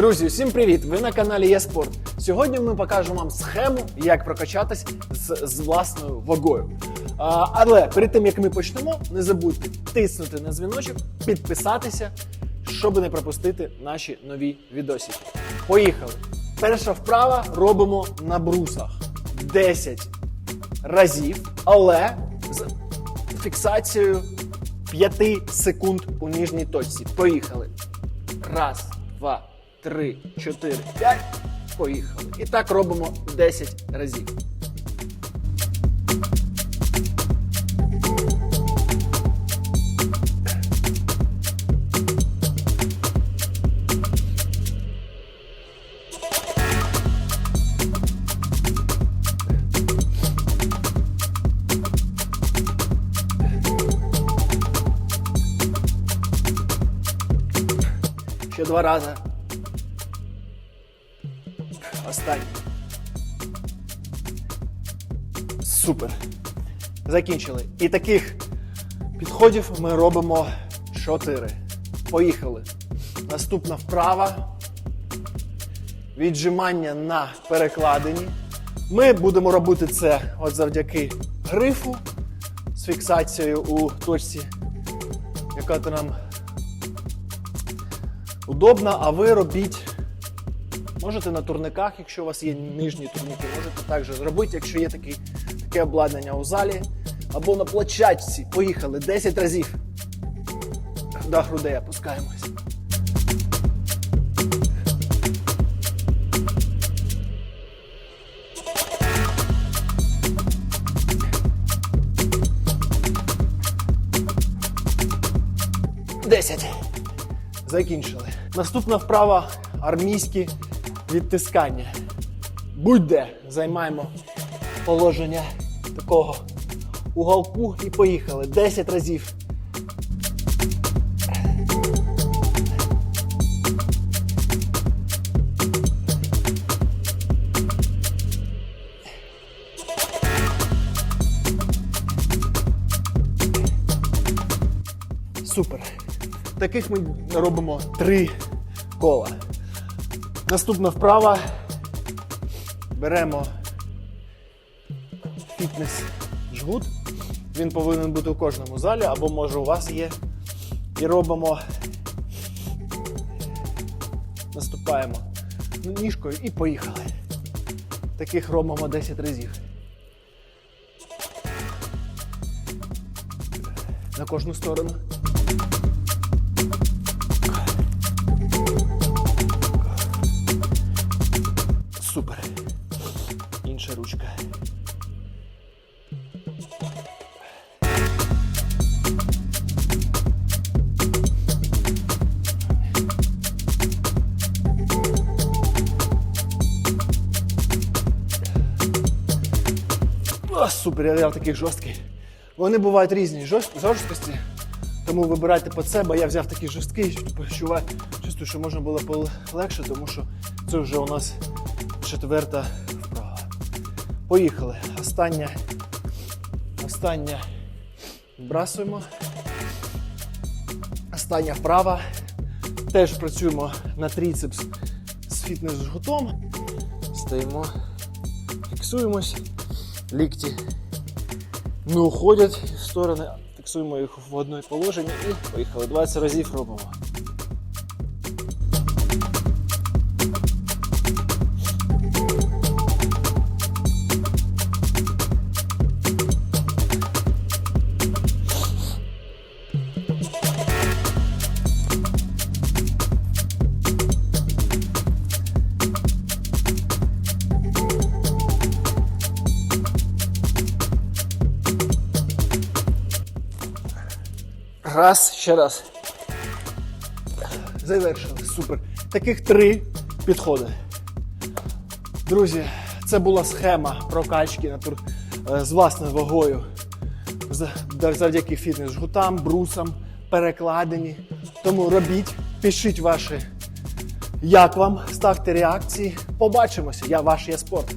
Друзі, всім привіт! Ви на каналі ЄСпорт. Сьогодні ми покажемо вам схему, як прокачатись з, з власною вагою. А, але перед тим як ми почнемо, не забудьте тиснути на дзвіночок, підписатися, щоб не пропустити наші нові відосики. Поїхали! Перша вправа робимо на брусах 10 разів, але з фіксацією 5 секунд у нижній точці. Поїхали. Раз, два, три, чотири, п'ять. Поїхали. І так робимо 10 разів. Ще два рази. Останній. Супер. Закінчили. І таких підходів ми робимо 4. Поїхали. Наступна вправа. Віджимання на перекладині. Ми будемо робити це от завдяки грифу з фіксацією у точці, яка то нам удобна, а ви робіть. Можете на турниках, якщо у вас є нижні турніки, можете також зробити, якщо є такий, таке обладнання у залі. Або на площадці. Поїхали 10 разів. До грудей опускаємось. Десять. Закінчили. Наступна вправа армійські відтискання. Будь-де займаємо положення такого уголку і поїхали. 10 разів. Супер. Таких ми робимо три кола. Наступна вправа. Беремо фітнес-жгут. Він повинен бути у кожному залі, або може у вас є. І робимо. Наступаємо ніжкою і поїхали. Таких робимо 10 разів. На кожну сторону. О, супер, я взяв такий жорсткий. Вони бувають різні жорсткості, тому вибирайте під себе. Я взяв такий жорсткий, відчуваю, чувствую, що можна було полегше, тому що це вже у нас четверта вправа. Поїхали. Остання. Остання. Вбрасуємо. Остання вправа. Теж працюємо на тріцепс з фітнес-жгутом. Стоїмо, фіксуємось. Лікті не уходять в сторони. Фіксуємо їх в одне положення і поїхали. 20 разів робимо. Раз, ще раз. Завершили. Супер. Таких три підходи. Друзі, це була схема прокачки е, з власною вагою. Завдяки фітнес-жгутам, брусам, перекладині. Тому робіть, пишіть ваші, як вам, ставте реакції. Побачимося. Я ваш є спорт.